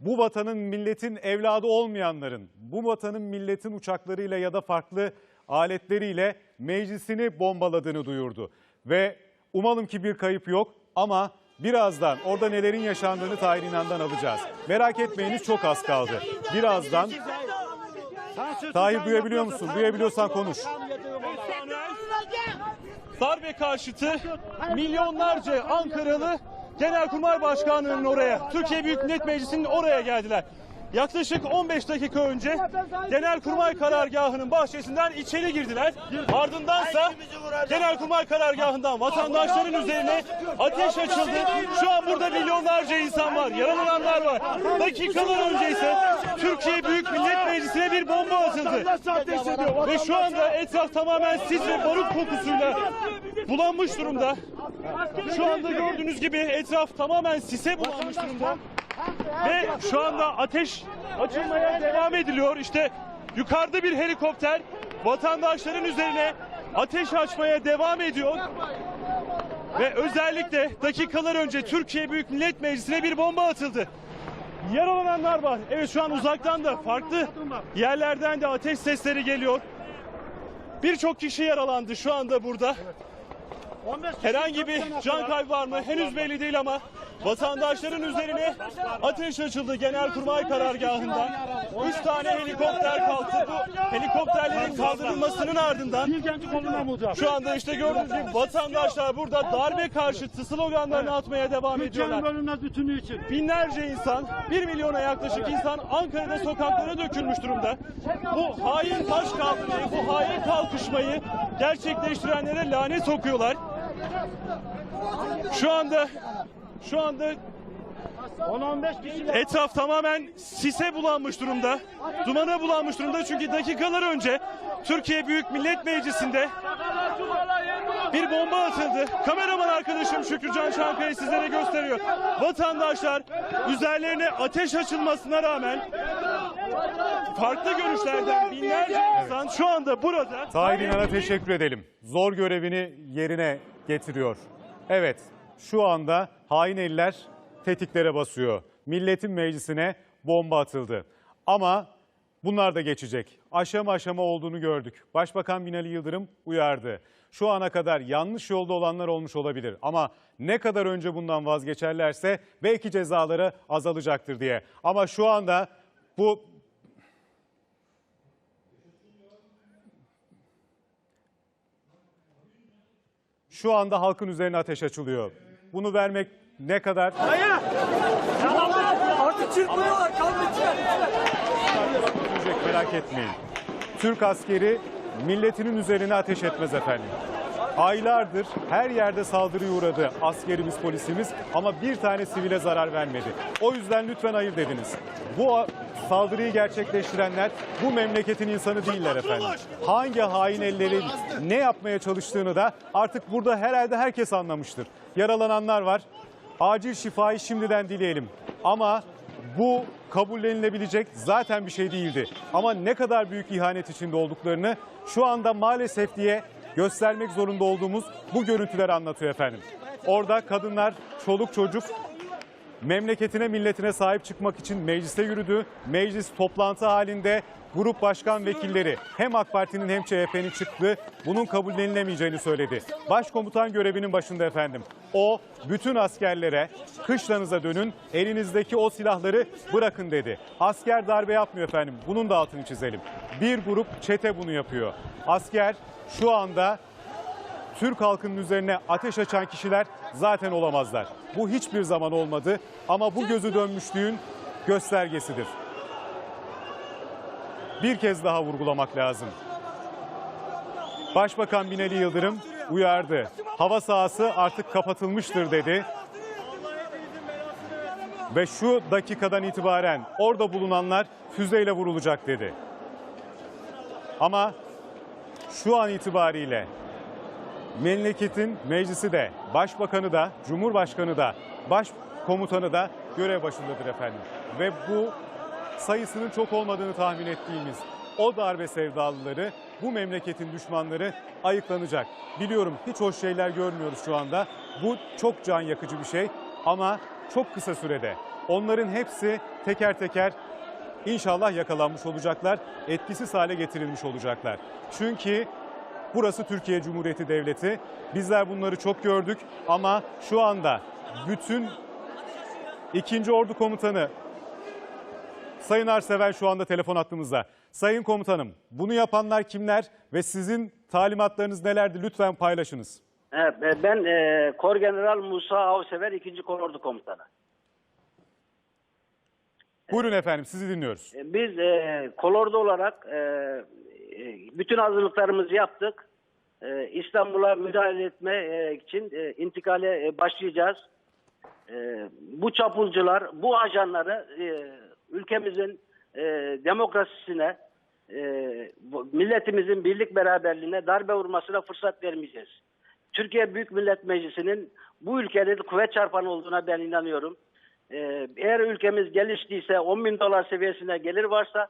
bu vatanın milletin evladı olmayanların, bu vatanın milletin uçaklarıyla ya da farklı aletleriyle meclisini bombaladığını duyurdu. Ve umalım ki bir kayıp yok ama birazdan orada nelerin yaşandığını Tahir İnan'dan alacağız. Merak etmeyiniz çok az kaldı. Birazdan Tahir duyabiliyor musun? Duyabiliyorsan konuş. darbe karşıtı milyonlarca Ankaralı Genelkurmay Başkanlığı'nın oraya, Türkiye Büyük Millet Meclisi'nin oraya geldiler. Yaklaşık 15 dakika önce Genelkurmay Karargahı'nın bahçesinden içeri girdiler. Ardındansa Genelkurmay Karargahı'ndan vatandaşların üzerine ateş açıldı. Şu an burada milyonlarca insan var, yaralananlar var. Dakikalar önce ise Türkiye Büyük Millet Meclisi'ne bir Ve şu anda etraf tamamen sis ve barut kokusuyla bulanmış durumda. Şu anda gördüğünüz gibi etraf tamamen sise bulanmış durumda. Ve şu anda ateş açılmaya devam ediliyor. İşte yukarıda bir helikopter vatandaşların üzerine ateş açmaya devam ediyor. Ve özellikle dakikalar önce Türkiye Büyük Millet Meclisi'ne bir bomba atıldı. Yaralananlar var. Evet şu an uzaktan da farklı yerlerden de ateş sesleri geliyor. Birçok kişi yaralandı şu anda burada. Herhangi bir can kaybı var mı? Henüz belli değil ama vatandaşların üzerine ateş açıldı Genelkurmay karargahından. Üç tane helikopter kalktı. Bu helikopterlerin kaldırılmasının ardından şu anda işte gördüğünüz gibi vatandaşlar burada darbe karşıtı sloganlarını atmaya devam ediyorlar. Binlerce insan, bir milyona yaklaşık insan Ankara'da sokaklara dökülmüş durumda. Bu hain baş kaldırmayı, bu hain kalkışmayı gerçekleştirenlere lanet okuyorlar. Şu anda şu anda 10-15 kişi etraf tamamen sise bulanmış durumda. Dumana bulanmış durumda çünkü dakikalar önce Türkiye Büyük Millet Meclisi'nde bir bomba atıldı. Kameraman arkadaşım Şükrücan Çankaya sizlere gösteriyor. Vatandaşlar üzerlerine ateş açılmasına rağmen farklı görüşlerden binlerce insan şu anda burada. Tahir İnan'a teşekkür edelim. Zor görevini yerine getiriyor. Evet, şu anda hain eller tetiklere basıyor. Milletin meclisine bomba atıldı. Ama bunlar da geçecek. Aşama aşama olduğunu gördük. Başbakan Binali Yıldırım uyardı. Şu ana kadar yanlış yolda olanlar olmuş olabilir ama ne kadar önce bundan vazgeçerlerse belki cezaları azalacaktır diye. Ama şu anda bu Şu anda halkın üzerine ateş açılıyor. Bunu vermek ne kadar Artık çırpıyorlar. Kaldı çıkar. sürecek merak etmeyin. Türk askeri milletinin üzerine ateş etmez efendim. Aylardır her yerde saldırıya uğradı askerimiz, polisimiz ama bir tane sivile zarar vermedi. O yüzden lütfen hayır dediniz. Bu saldırıyı gerçekleştirenler bu memleketin insanı değiller efendim. Hangi hain ellerin ne yapmaya çalıştığını da artık burada herhalde herkes anlamıştır. Yaralananlar var. Acil şifayı şimdiden dileyelim. Ama bu kabullenilebilecek zaten bir şey değildi. Ama ne kadar büyük ihanet içinde olduklarını şu anda maalesef diye göstermek zorunda olduğumuz bu görüntüler anlatıyor efendim. Orada kadınlar, çoluk çocuk memleketine milletine sahip çıkmak için meclise yürüdü. Meclis toplantı halinde grup başkan vekilleri hem AK Parti'nin hem CHP'nin çıktı. Bunun kabullenilemeyeceğini söyledi. Başkomutan görevinin başında efendim. O bütün askerlere kışlanıza dönün elinizdeki o silahları bırakın dedi. Asker darbe yapmıyor efendim. Bunun da altını çizelim. Bir grup çete bunu yapıyor. Asker şu anda Türk halkının üzerine ateş açan kişiler zaten olamazlar. Bu hiçbir zaman olmadı ama bu gözü dönmüşlüğün göstergesidir. Bir kez daha vurgulamak lazım. Başbakan Binali Yıldırım uyardı. Hava sahası artık kapatılmıştır dedi. Ve şu dakikadan itibaren orada bulunanlar füzeyle vurulacak dedi. Ama şu an itibariyle memleketin meclisi de, başbakanı da, cumhurbaşkanı da, başkomutanı da görev başındadır efendim. Ve bu sayısının çok olmadığını tahmin ettiğimiz o darbe sevdalıları, bu memleketin düşmanları ayıklanacak. Biliyorum hiç hoş şeyler görmüyoruz şu anda. Bu çok can yakıcı bir şey ama çok kısa sürede Onların hepsi teker teker inşallah yakalanmış olacaklar, etkisiz hale getirilmiş olacaklar. Çünkü burası Türkiye Cumhuriyeti Devleti. Bizler bunları çok gördük ama şu anda bütün 2. Ordu Komutanı Sayın Arseven şu anda telefon attığımızda. Sayın Komutanım bunu yapanlar kimler ve sizin talimatlarınız nelerdi lütfen paylaşınız. Evet, ben e, Kor General Musa Avsever 2. Kolordu Komutanı. Buyurun efendim sizi dinliyoruz. E, Biz e, kolordu olarak e, bütün hazırlıklarımızı yaptık. E, İstanbul'a müdahale etme e, için e, intikale e, başlayacağız. E, bu çapulcular, bu ajanları e, ülkemizin e, demokrasisine, e, milletimizin birlik beraberliğine darbe vurmasına fırsat vermeyeceğiz. Türkiye Büyük Millet Meclisi'nin bu ülkede kuvvet çarpanı olduğuna ben inanıyorum. Eğer ülkemiz geliştiyse 10 bin dolar seviyesine gelir varsa